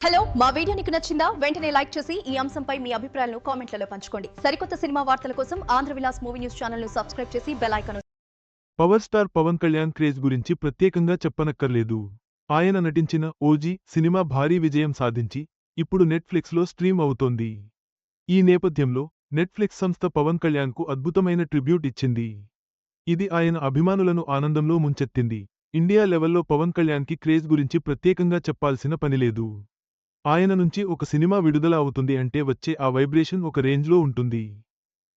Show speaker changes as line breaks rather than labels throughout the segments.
Hello మా video నీకు నచ్చిందా? వెంటనే లైక్ చేసి ఈ అంశంపై మీ అభిప్రాయాలను కామెంట్లలో పంచుకోండి. సరికొత్త సినిమా వార్తల కోసం ఆంధ్ర విలాస్ మూవీ న్యూస్ ఛానల్ను సబ్స్క్రైబ్ చేసి bell icon
power star Pawan Kalyan craze గురించి ప్రత్యేకంగా చెప్పనక్కర్లేదు. ఆయన నటించిన ఓజీ సినిమా భారీ విజయం సాధించి ఇప్పుడు నెట్ఫ్లిక్స్లో స్ట్రీమ్ అవుతోంది. ఈ నేపథ్యంలో నెట్ఫ్లిక్స్ సంస్థ పవన్ కళ్యాణ్కు అద్భుతమైన ట్రిబ్యూట్ ఇచ్చింది. ఇది ఆయన అభిమానులను ఆనందంలో ముంచెత్తింది. ఇండియా లెవెల్లో పవన్ కళ్యాణ్కి క్రేజ్ గురించి ప్రత్యేకంగా చెప్పాల్సిన పనిలేదు ఆయన నుంచి ఒక సినిమా విడుదల అవుతుంది అంటే వచ్చే ఆ వైబ్రేషన్ ఒక రేంజ్లో ఉంటుంది.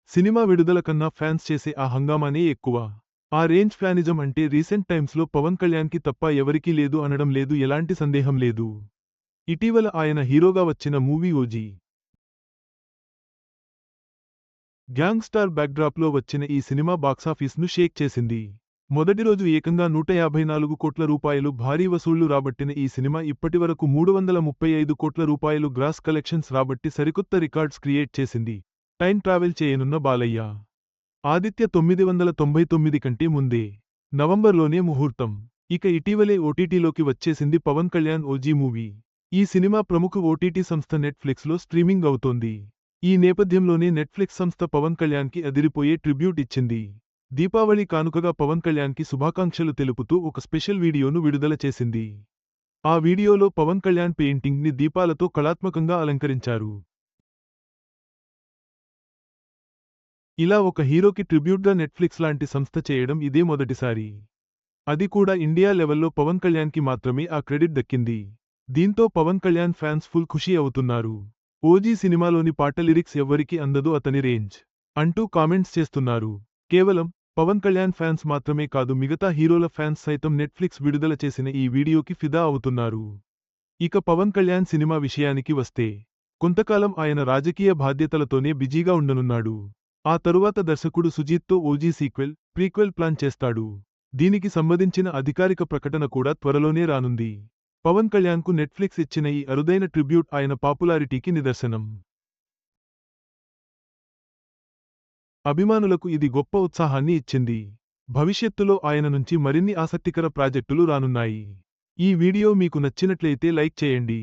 సినిమా విడుదల కన్నా ఫ్యాన్స్ చేసే ఆ హంగామానే ఎక్కువ. ఆ రేంజ్ ఫ్యానిజం అంటే రీసెంట్ టైమ్స్లో పవన్ కళ్యాణ్కి తప్ప ఎవరికీ లేదు అనడం లేదు ఎలాంటి సందేహం లేదు. ఇటీవల ఆయన హీరోగా వచ్చిన మూవీ ఓజీ. గ్యాంగ్ స్టార్ బ్యాక్డ్రాప్లో వచ్చిన ఈ సినిమా బాక్సాఫీస్ను షేక్ చేసింది. మొదటి రోజు ఏకంగా నూట యాభై నాలుగు కోట్ల రూపాయలు భారీ వసూళ్ళు రాబట్టిన ఈ సినిమా ఇప్పటివరకు మూడు వందల ముప్పై ఐదు కోట్ల రూపాయలు గ్రాస్ కలెక్షన్స్ రాబట్టి సరికొత్త రికార్డ్స్ క్రియేట్ చేసింది. టైం ట్రావెల్ చేయనున్న బాలయ్య. ఆదిత్య తొమ్మిది వందల తొంభై తొమ్మిది కంటే ముందే. నవంబర్లోనే ముహూర్తం. ఇక ఇటీవలే ఓటీటీలోకి వచ్చేసింది పవన్ కళ్యాణ్ ఓజీ మూవీ. ఈ సినిమా ప్రముఖ ఓటీటీ సంస్థ నెట్ఫ్లిక్స్లో స్ట్రీమింగ్ అవుతోంది. ఈ నేపథ్యంలోనే నెట్ఫ్లిక్స్ సంస్థ పవన్ కళ్యాణ్కి అదిరిపోయే ట్రిబ్యూట్ ఇచ్చింది. దీపావళి కానుకగా పవన్ కళ్యాణ్కి శుభాకాంక్షలు తెలుపుతూ ఒక స్పెషల్ వీడియోను విడుదల చేసింది. ఆ వీడియోలో పవన్ కళ్యాణ్ పెయింటింగ్ని దీపాలతో కళాత్మకంగా అలంకరించారు. ఇలా ఒక హీరోకి ట్రిబ్యూట్గా నెట్ఫ్లిక్స్ లాంటి సంస్థ చేయడం ఇదే మొదటిసారి. అది కూడా ఇండియా లెవెల్లో పవన్ కళ్యాణ్కి మాత్రమే ఆ క్రెడిట్ దక్కింది. దీంతో పవన్ కళ్యాణ్ ఫ్యాన్స్ ఫుల్ ఖుషీ అవుతున్నారు. ఓజీ సినిమాలోని పాట లిరిక్స్ ఎవ్వరికీ అందదు అతని రేంజ్ అంటూ కామెంట్స్ చేస్తున్నారు. కేవలం పవన్ కళ్యాణ్ ఫ్యాన్స్ మాత్రమే కాదు మిగతా హీరోల ఫ్యాన్స్ సైతం నెట్ఫ్లిక్స్ విడుదల చేసిన ఈ వీడియోకి ఫిదా అవుతున్నారు. ఇక పవన్ కళ్యాణ్ సినిమా విషయానికి వస్తే కొంతకాలం ఆయన రాజకీయ బాధ్యతలతోనే బిజీగా ఉండనున్నాడు. ఆ తరువాత దర్శకుడు సుజీత్తో ఓజీ సీక్వెల్ ప్రీక్వెల్ ప్లాన్ చేస్తాడు. దీనికి సంబంధించిన అధికారిక ప్రకటన కూడా త్వరలోనే రానుంది. పవన్ కళ్యాణ్కు నెట్ఫ్లిక్స్ ఇచ్చిన ఈ అరుదైన ట్రిబ్యూట్ ఆయన పాపులారిటీకి నిదర్శనం. అభిమానులకు ఇది గొప్ప ఉత్సాహాన్ని ఇచ్చింది. భవిష్యత్తులో ఆయన నుంచి మరిన్ని ఆసక్తికర ప్రాజెక్టులు రానున్నాయి. ఈ వీడియో మీకు నచ్చినట్లయితే లైక్ చేయండి.